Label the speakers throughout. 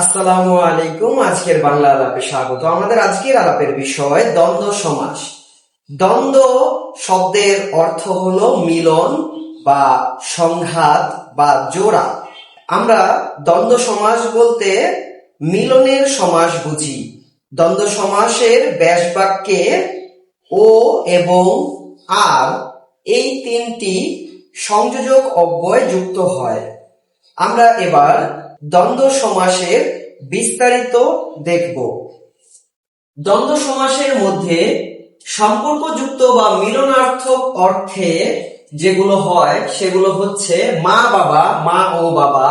Speaker 1: আসসালামু আলাইকুম, আজকের বাংলা আলাপে স্বাগত। আমাদের আজকের আলাপের বিষয় দ্বন্দ্ব সমাস। দ্বন্দ্ব শব্দের অর্থ হলো মিলন বা সংঘাত বা জোড়া। আমরা দ্বন্দ্ব সমাস বলতে মিলনের সমাস বুঝি। দ্বন্দ্ব সমাসের ব্যাস বাক্যে ও এবং আর এই তিনটি সংযোজক অব্যয় যুক্ত হয়। আমরা এবার দ্বন্দ্ব সমাসের বিস্তারিত দেখব। দ্বন্দ্ব সমাসের মধ্যে সম্পর্কযুক্ত বা মিলনার্থক অর্থে যেগুলো হয়, সেগুলো হচ্ছে মা বাবা, মা ও বাবা,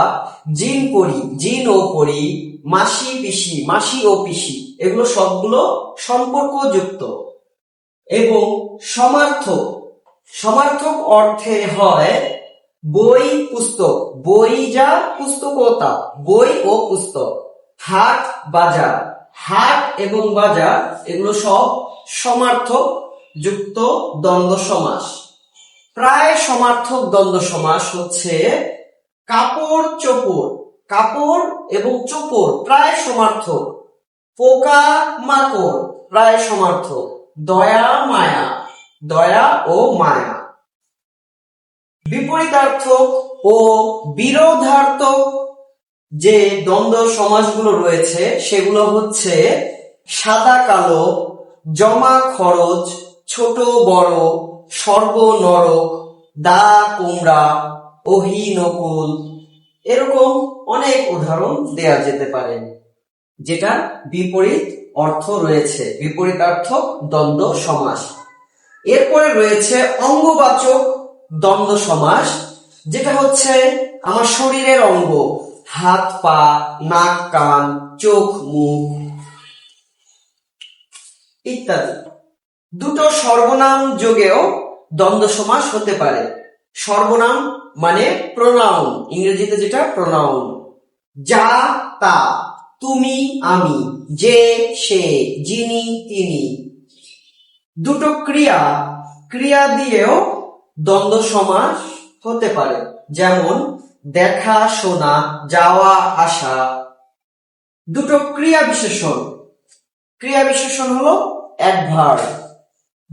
Speaker 1: জিন পরি, জিন ও পরি, মাসি পিসি, মাসি ও পিসি, এগুলো সবগুলো সম্পর্কযুক্ত। এবং সমার্থক সমার্থক অর্থে হয় বই পুস্তক। বই যা পুস্তকতা, বই ও পুস্তক। হাট, বাজার। হাট এবং বাজার, এগুলো সব সমার্থক যুক্ত দ্বন্দ্ব সমাস। প্রায় সমার্থক দ্বন্দ্ব সমাস হচ্ছে কাপড় চোপড়। কাপড় এবং চোপড় প্রায় সমার্থক। পোকা মাকড় প্রায় সমার্থক। দয়া মায়া। দয়া ও মায়া। বিপরীতার্থক ও বিরোধার্থক যে দ্বন্দ্ব সমাজগুলো রয়েছে, সেগুলো হচ্ছে সাদা কালো, জমা খরচ, ছোট বড় সর্ব নরক দা কুমড়া ওহি নকুল এরকম অনেক উদাহরণ দেয়া যেতে পারে যেটা বিপরীত অর্থ রয়েছে বিপরীতার্থক দ্বন্দ্ব সমাস এরপরে রয়েছে অঙ্গবাচক দ্বন্দ্ব সমাস, যেটা হচ্ছে আমার শরীরের অঙ্গ, হাত, পা, নাক, কান, চোখ, মুখ ইত্যাদি। দুটো সর্বনাম যোগেও দ্বন্দ্ব সমাস হতে পারে। সর্বনাম মানে প্রোনাউন ইংরেজিতে যেটা প্রোনাউন যা, তা, তুমি, আমি, যে, সে, যিনি, তিনি। দুটো ক্রিয়া ক্রিয়া দিয়েও দ্বন্দ্ব সমাস হতে পারে, যেমন দেখা, শোনা, যাওয়া, আসা। দুটো ক্রিয়া বিশেষণ। ক্রিয়া বিশেষণ হলো অ্যাডভার্ব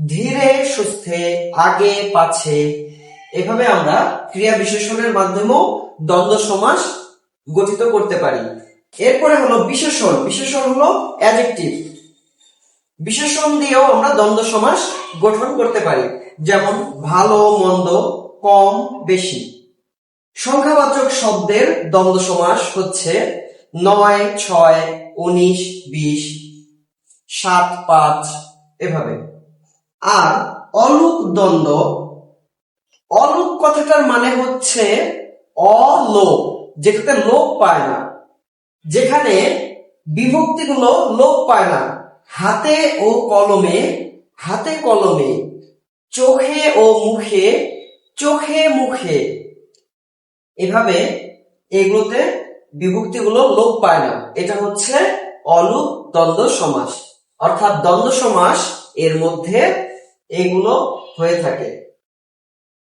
Speaker 1: ধীরে, সুস্থে, আগে, পাছে। এভাবে আমরা ক্রিয়া বিশেষণের মাধ্যমেও দ্বন্দ্ব সমাস গঠিত করতে পারি। এরপরে হলো বিশেষণ। বিশেষণ হলো অ্যাডজেক্টিভ। বিশেষণ দিয়েও আমরা দ্বন্দ্ব সমাস গঠন করতে পারি, যেমন ভালো, মন্দ, কম, বেশি। সংখ্যাবাচক শব্দের দ্বন্দ্ব সমাস হচ্ছে নয়, ছয়, উনিশ, বিশ, সাত, পাঁচ, এভাবে। আর অলুক দ্বন্দ্ব, অলুক কথাটার মানে হচ্ছে অলোক, যেটাতে লোপ পায় না, যেখানে বিভক্তিগুলো লোপ পায় না। হাতে ও কলমে, হাতে কলমে, চোখে ও মুখে, চোখে মুখে। এভাবে এগুলোতে বিভক্তিগুলো লোপ পায় না। এটা হচ্ছে অলুপ দ্বন্দ্ব সমাস। অর্থাৎ দ্বন্দ্ব সমাস এর মধ্যে এগুলো হয়ে থাকে।